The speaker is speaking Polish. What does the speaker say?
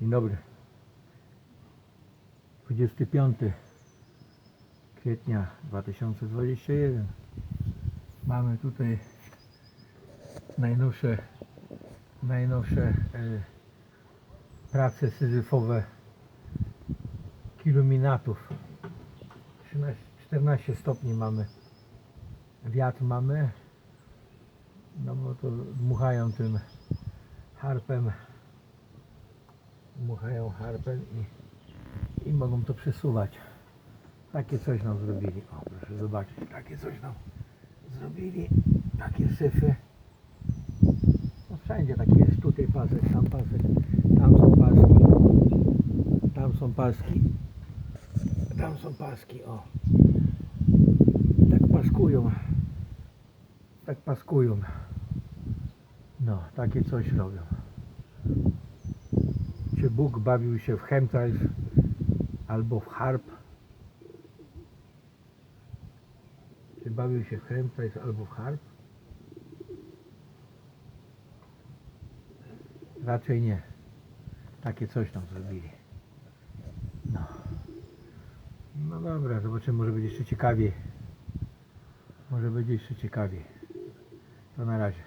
Dzień dobry. 25 kwietnia 2021. Mamy tutaj najnowsze, najnowsze e, prace syzyfowe kiluminatów. 13, 14 stopni mamy. Wiatr mamy. No bo to dmuchają tym harpem dmuchają harpem i, i mogą to przesuwać. Takie coś nam zrobili. O, proszę zobaczyć, takie coś nam zrobili. Takie syfy. No wszędzie takie jest. Tutaj pasek, tam pasek, tam są paski. Tam są paski. Tam są paski, o. Tak paskują. Tak paskują. No, takie coś robią. Bóg bawił się w chemtrails albo w harp? Czy bawił się w chemtrails albo w harp? Raczej nie. Takie coś tam zrobili. No. No dobra, zobaczymy, może będzie jeszcze ciekawiej. Może będzie jeszcze ciekawiej. To na razie.